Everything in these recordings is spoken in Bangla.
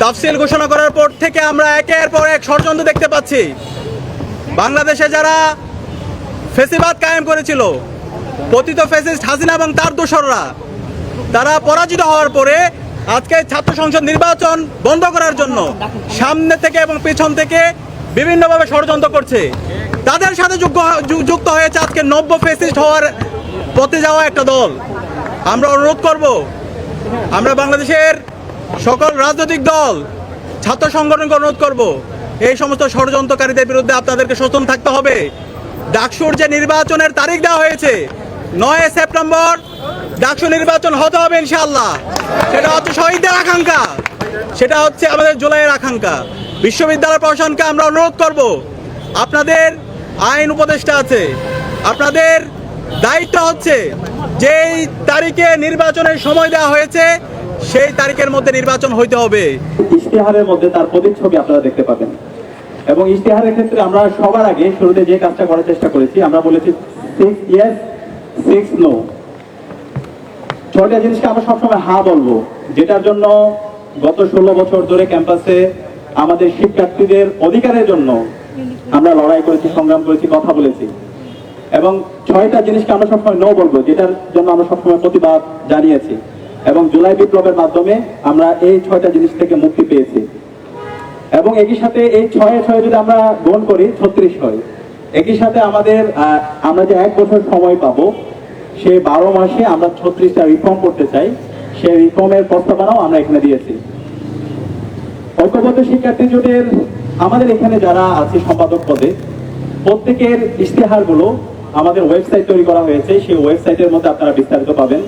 তাফসিল ঘোষণা করার পর থেকে আমরা একের পর এক ষড়যন্ত্র দেখতে পাচ্ছি। বাংলাদেশে যারা ফেসিবাদ কায়েম করেছিল, পতিত ফেসিস্ট হাসিনা এবং তার দোসররা, তারা পরাজিত হওয়ার পরে আজকে ছাত্র সংসদ নির্বাচন বন্ধ করার জন্য সামনে থেকে এবং পেছন থেকে বিভিন্নভাবে ষড়যন্ত্র করছে। তাদের সাথে যুক্ত হয়েছে আজকে নব্য ফেসিস্ট হওয়ার পথে যাওয়া একটা দল। আমরা অনুরোধ করব, আমরা বাংলাদেশের সকল রাজনৈতিক দল, ছাত্র সংগঠনকে অনুরোধ করব, এই সমস্ত ষড়যন্ত্রকারীদের বিরুদ্ধে আপনাদেরকে সচেতন থাকতে হবে। ডাকসুর যে নির্বাচনের তারিখ দেওয়া হয়েছে, নয় সেপ্টেম্বর, ডাকসু নির্বাচন হতে হবে ইনশাআল্লাহ। সেটা হচ্ছে শহীদদের আকাঙ্ক্ষা। সেটা হচ্ছে আমাদের জুলাইয়ের আকাঙ্ক্ষা। বিশ্ববিদ্যালয় প্রশাসনকে আমরা অনুরোধ করব, আপনাদের আইন উপদেষ্টা আছে, আপনাদের দায়িত্ব হচ্ছে যেই তারিখে নির্বাচনের সময় দেওয়া হয়েছে সেই তারিখের মধ্যে নির্বাচন হইতে হবে। ইশতেহারের মধ্যে তার প্রতিচ্ছবি আপনারা দেখতে পাবেন। এবং ইশতেহারের ক্ষেত্রে আমরা সবার আগে শুরুতে যে কাজটা করার চেষ্টা করেছি, আমরা বলেছি সিক্স ইয়েস সিক্স নো ছয়টা জিনিসকে আমরা সবসময় হা বলব, যেটার জন্য গত ষোলো বছর ধরে ক্যাম্পাসে আমাদের শিক্ষার্থীদের অধিকারের জন্য আমরা লড়াই করেছি, সংগ্রাম করেছি, কথা বলেছি। এবং ছয়টা জিনিসকে আমরা সবসময় নো বলব, যেটার জন্য আমরা সবসময় প্রতিবাদ জানিয়েছি। এবং জুলাই বিপ্লবের মাধ্যমে আমরা এই ছয়টা জিনিস থেকে মুক্তি পেয়েছি। এবং একই সাথে এই ছয়ে ছয় যদি আমরা গ্রহণ করি, ছত্রিশ হয়। একই সাথে আমাদের আমরা যে এক বছর সময় পাবো, সে বারো মাসে আমরা ছত্রিশটা রিফর্ম করতে চাই। সেই রিফর্মের প্রস্তাবনাও আমরা এখানে দিয়েছি। ঐক্যবদ্ধ শিক্ষার্থী জোটের আমাদের এখানে যারা আছে সম্পাদক পদে, প্রত্যেকের ইশতেহারগুলো আমাদের ওয়েবসাইট তৈরি করা হয়েছে। সেই ওয়েবসাইটের মধ্যে আপনারা বিস্তারিত পাবেন।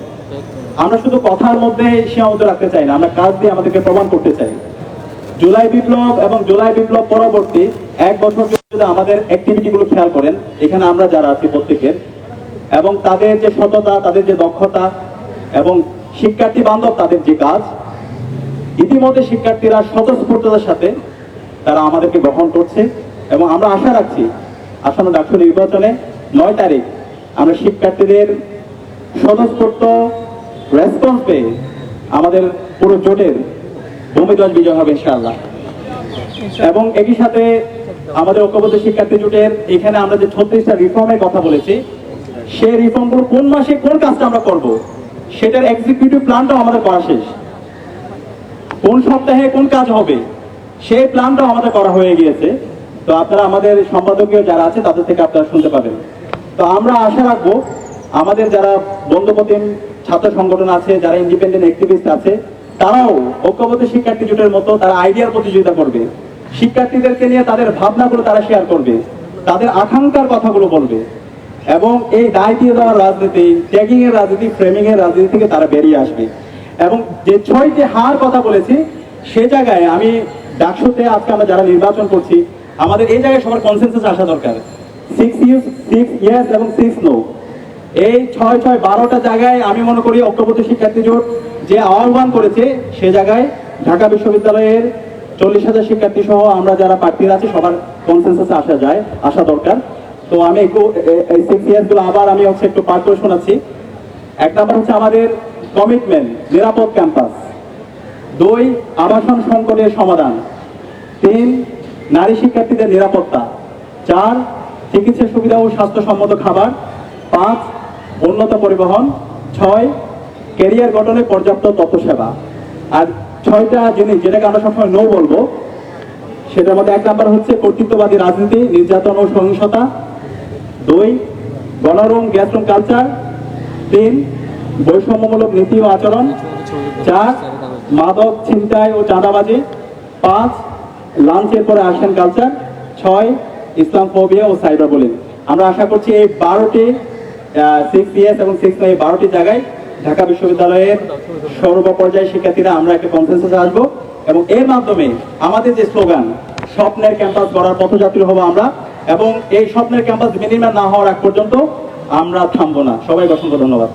আমরা শুধু কথার মধ্যে সীমাবদ্ধ রাখতে চাই না, আমরা কাজ দিয়ে আমাদেরকে প্রমাণ করতে চাই। জুলাই বিপ্লব এবং জুলাই বিপ্লব পরবর্তী এক বছর যদি আমাদের অ্যাক্টিভিটি গুলো খেয়াল করেন, এখানে আমরা যারা আছি প্রত্যেকের এবং তাদের যে সততা, তাদের যে দক্ষতা, এবং শিক্ষার্থী বান্ধব তাদের যে কাজ, ইতিমধ্যে শিক্ষার্থীরা স্বতঃস্ফূর্ততার সাথে তারা আমাদেরকে গ্রহণ করছে, এবং আমরা আশা রাখছি আসন্ন ডাক্তার নির্বাচনে নয় তারিখ আমরা শিক্ষার্থীদের স্বতঃস্ফূর্ত রেসপন্স পেয়ে আমাদের পুরো জোটের ভূমিধ্বজ বিজয় হবে ইনশাআল্লাহ। এবং একই সাথে আমাদের ঐক্যবদ্ধ শিক্ষার্থী জোটের এখানে আমরা যে ছত্রিশটা রিফর্মের কথা বলেছি, সেই রিফর্মগুলো কোন মাসে কোন কাজটা আমরা করব, সেটার এক্সিকিউটিভ প্ল্যানটাও আমাদের করা শেষ। কোন সপ্তাহে কোন কাজ হবে, সেই প্ল্যানটাও আমাদের করা হয়ে গিয়েছে। তো আপনারা আমাদের সম্পাদকীয় যারা আছে, তাদের থেকে আপনারা শুনতে পাবেন। তো আমরা আশা রাখব, আমাদের যারা বন্ধুপতিম ছাত্র সংগঠন আছে, যারা ইন্ডিপেন্ডেন্ট অ্যাক্টিভিস্ট আছে, তারাও ঐক্যবদ্ধ শিক্ষার্থী জোটের মতো তারা আইডিয়ার প্রতিযোগিতা করবে। শিক্ষার্থীদেরকে নিয়ে তাদের ভাবনাগুলো তারা শেয়ার করবে, তাদের আকাঙ্ক্ষার কথাগুলো বলবে, এবং এই দায় দিয়ে দেওয়ার রাজনীতি ট্যাগিং এর রাজনীতি ফ্রেমিং এর রাজনীতি থেকে তারা বেরিয়ে আসবে। এবং যে ছয়টি হার কথা বলেছি, সে জায়গায় আমি ডাকসুতে আজকে আমরা যারা নির্বাচন করছি, আমাদের এই জায়গায় সবার কনসেন্সাস আসা দরকার। সিক্স ইউজ সিক্স ইয়ার্স এবং সিক্স নো এই ছয় ছয় বারোটা জায়গায় আমি মনে করি ঐক্যবদ্ধ শিক্ষার্থী জোট যে আহ্বান করেছে, সে জায়গায় ঢাকা বিশ্ববিদ্যালয়ের চল্লিশ হাজার শিক্ষার্থী সহ আমরা যারা প্রার্থীরা আছি, সবার কনসেন্সাসে আসা যায়, আসা দরকার। তো আমি একটু এই সিক্স ইয়ার্সগুলো আবার আমি হচ্ছে একটু পাঠ করে শোনাচ্ছি। এক নম্বর হচ্ছে আমাদের কমিটমেন্ট নিরাপদ ক্যাম্পাস দুই, আবাসন সংকটের সমাধান। তিন, নারী শিক্ষার্থীদের নিরাপত্তা। চার, চিকিৎসা সুবিধা ও স্বাস্থ্যসম্মত খাবার। পাঁচ উন্নত পরিবহন, ছয় ক্যারিয়ার গঠনে পর্যাপ্ত তথ্য সেবা আর ছয়টা জিনিস যেটাকে আমরা সবসময় নো বলব, সেটার মধ্যে এক নাম্বার হচ্ছে কর্তৃত্ববাদী রাজনীতি, নির্যাতন ও সহিংসতা। দুই, গণরুম গ্যাসরুম কালচার তিন, বৈষম্যমূলক নীতি ও আচরণ। চার, মাদক ছিনতাই ও চাঁদাবাজি। পাঁচ, লাঞ্চের পরে আসেন কালচার ছয় ইসলাম ফোবিয়া ও সাইবার বুলিং আমরা আশা করছি এই বারোটি সিক্স ইয়ার্স এবং সিক্স এই বারোটি জায়গায় ঢাকা বিশ্ববিদ্যালয়ের সর্বপর্যায়ে শিক্ষার্থীরা আমরা একটা কনফারেন্সে আসব। এবং এর মাধ্যমে আমাদের যে স্লোগান স্বপ্নের ক্যাম্পাস গড়ার পথযাত্রী হব আমরা এবং এই স্বপ্নের ক্যাম্পাস মিনিমাম না হওয়ার আগ পর্যন্ত আমরা থামবো না। সবাই অসংখ্য ধন্যবাদ।